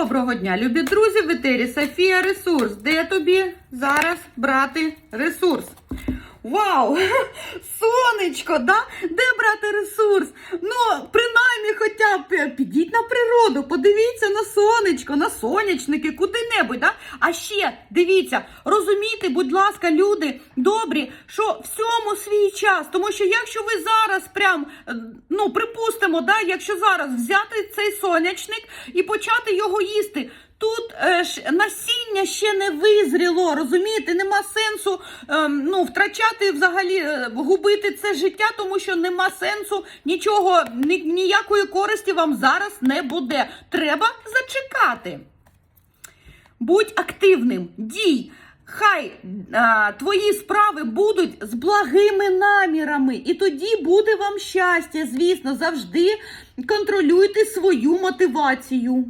Доброго дня, любі друзі, в етері Софія Ресурс. Де тобі зараз брати ресурс? Вау! Сонечко, да? Де брати ресурс? Ну, принаймні, хоча б е, підіть на природу, подивіться на сонечко, на сонячники, куди-небудь, да? А ще дивіться, розумійте, будь ласка, люди добрі, що всьому свій час. Тому що якщо ви зараз прям, е, ну, припустимо, да, якщо зараз взяти цей сонячник і почати його їсти. Тут е, ж, насіння ще не визріло, розумієте? Нема сенсу ем, ну, втрачати взагалі, е, губити це життя, тому що нема сенсу нічого, ні, ніякої користі вам зараз не буде. Треба зачекати. Будь активним, дій. Хай а, твої справи будуть з благими намірами, і тоді буде вам щастя. Звісно, завжди контролюйте свою мотивацію.